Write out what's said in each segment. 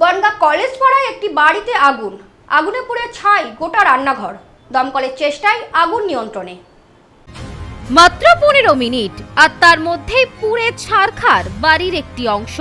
Bongaon college পাড়ায় একটি বাড়িতে আগুন। আগুনে পুড়ে ছাই গোটা রান্নাঘর। দমকলের চেষ্টায় আগুন নিয়ন্ত্রণে। মাত্র পনেরো মিনিট আর তার মধ্যেই পুড়ে ছারখার বাড়ির একটি অংশ।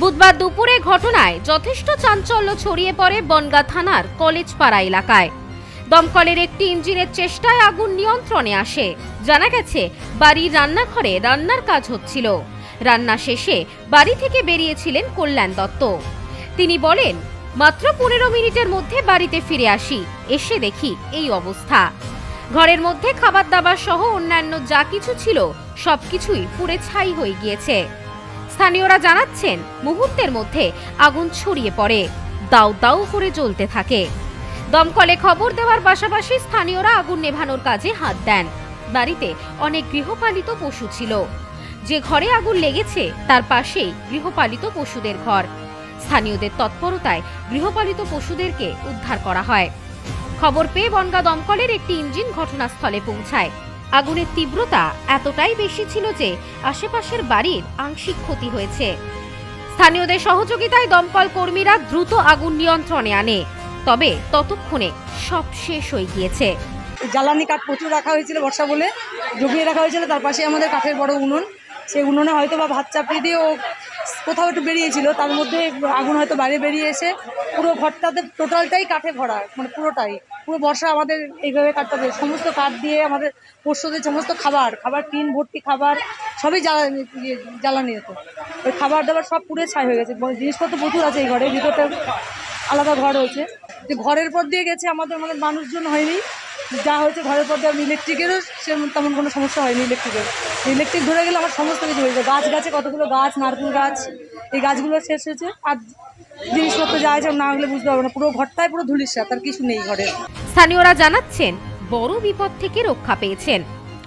বুধবার দুপুরে ঘটনায় যথেষ্ট চাঞ্চল্য ছড়িয়ে পড়ে বনগা থানার কলেজপাড়া এলাকায়। দমকলের একটি ইঞ্জিনের চেষ্টায় আগুন নিয়ন্ত্রণে আসে। জানা গেছে, বাড়ির রান্নাঘরে রান্নার কাজ হচ্ছিল। রান্না শেষে বাড়ি থেকে বেরিয়েছিলেন কল্যাণ দত্ত। তিনি বলেন, মাত্র পনেরো মিনিটের মধ্যে বাড়িতে ফিরে আসি। এসে দেখি এই অবস্থা। ঘরের মধ্যে খাবার দাবার সহ অন্যান্য যা কিছু ছিল, সবকিছুই পুড়ে ছাই হয়ে গিয়েছে। স্থানীয়রা জানাচ্ছেন, মুহূর্তের মধ্যে আগুন ছড়িয়ে পড়ে, দাউ দাউ করে জ্বলতে থাকে। দমকলে খবর দেওয়ার পাশাপাশি স্থানীয়রা আগুন নেভানোর কাজে হাত দেন। বাড়িতে অনেক গৃহপালিত পশু ছিল। যে ঘরে আগুন লেগেছে, তার পাশেই গৃহপালিত পশুদের ঘর। স্থানীয়দের তৎপরতায় গৃহপালিত পশুদেরকে উদ্ধার করা হয়। খবর পেয়ে বনগা দমকলের একটি ইঞ্জিন ঘটনাস্থলে পৌঁছায়। আগুনের তীব্রতা এতটাই বেশি ছিল যে আশেপাশের বাড়ির আংশিক ক্ষতি হয়েছে। স্থানীয়দের সহযোগিতায় দমকল কর্মীরা দ্রুত আগুন নিয়ন্ত্রণে আনে। তবে ততক্ষণে সব শেষ হয়ে গিয়েছে। জ্বালানি কাঠ প্রচুর রাখা হয়েছিল বর্ষা বলে জমিয়ে রাখা হয়েছিল, তার পাশে আমাদের কাঠের বড় উনুন। সেই উনুনে হয়তো বা ভাত চাপিয়ে দিয়ে ও কোথাও একটু বেরিয়েছিল তার মধ্যে আগুন হয়তো বাইরে বেরিয়ে এসে পুরো ঘরটাতে টোটালটাই কাঠে ভরা মানে পুরোটাই। পুরো বর্ষা আমাদের এইভাবে কাটতে সমস্ত কাঠ দিয়ে আমাদের পোষ্যদের সমস্ত খাবার খাবার টিন ভর্তি খাবার সবই জ্বালানি ইয়ে, জ্বালানি হতো। ওই খাবার দাবার সব পুড়ে ছাই হয়ে গেছে। জিনিসপত্র প্রচুর আছে এই ঘরে ভিতরটা আলাদা ঘর হয়েছে। যে ঘরের পর দিয়ে গেছে আমাদের আমাদের মানুষজন হয়নি। যা হয়েছে ঘরের পর দিয়ে ইলেকট্রিকেরও সে তেমন কোনো সমস্যা হয়নি ইলেকট্রিকের ইলেকট্রিক ধরে গেলে আমার সমস্ত কিছু হয়েছে গাছ গাছে কতগুলো গাছ, নারকেল গাছ, এই গাছগুলো শেষ হয়েছে। আর জিনিসপত্র যা আছে না হলে বুঝতে পারব না। পুরো ঘরটাই পুরো ধুলির তার কিছু নেই ঘরে। স্থানীয়রা জানাচ্ছেন, বড় বিপদ থেকে রক্ষা পেয়েছেন।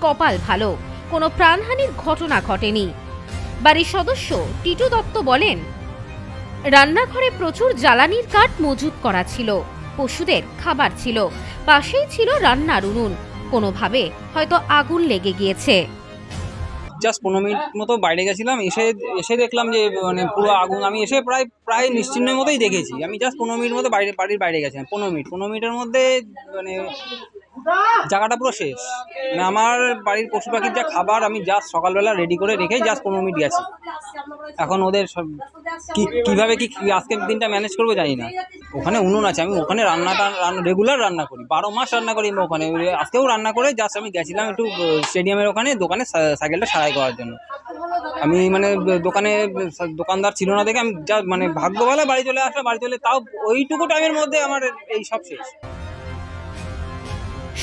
কপাল ভালো, কোনো প্রাণহানির ঘটনা ঘটেনি। বাড়ির সদস্য টিটু দত্ত বলেন, রান্নাঘরে প্রচুর জ্বালানির কাঠ মজুত করা ছিল। পশুদের খাবার ছিল। পাশেই ছিল রান্নার উনুন কোনোভাবে হয়তো আগুন লেগে গিয়েছে। জাস্ট পনেরো মিনিট মতো বাইরে গেছিলাম, এসে এসে দেখলাম যে মানে পুরো আগুন আমি এসে প্রায় প্রায় নিশ্চিন্নের মতোই দেখেছি। আমি জাস্ট পনেরো মিনিট মতো বাইরে, বাড়ির বাইরে গেছিলাম, পনেরো মিনিট। পনেরো মিনিটের মধ্যে মানে জায়গাটা পুরো শেষ। মানে আমার বাড়ির পশু পাখির যা খাবার, আমি জাস্ট সকালবেলা রেডি করে রেখেই জাস্ট পনেরো মিনিট গেছি। এখন ওদের সব কি, কীভাবে কি আজকের দিনটা ম্যানেজ করব জানি না। ওখানে উনুন আছে আমি ওখানে রান্নাটা রান্না রেগুলার রান্না করি। বারো মাস রান্না করি আমি ওখানে। আজকেও রান্না করে জাস্ট আমি গেছিলাম একটু স্টেডিয়ামের ওখানে দোকানে সাইকেলটা সারাই করার জন্য। আমি মানে দোকানে দোকানদার ছিল না দেখে আমি যা মানে ভাগ্য ভালো বাড়ি চলে আসলাম বাড়ি চলে তাও ওইটুকু টাইমের মধ্যে আমার এই সব শেষ।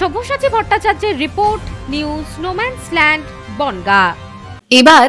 সব্যসাচী ভট্টাচার্যের report news no man's land Bangaon. এবার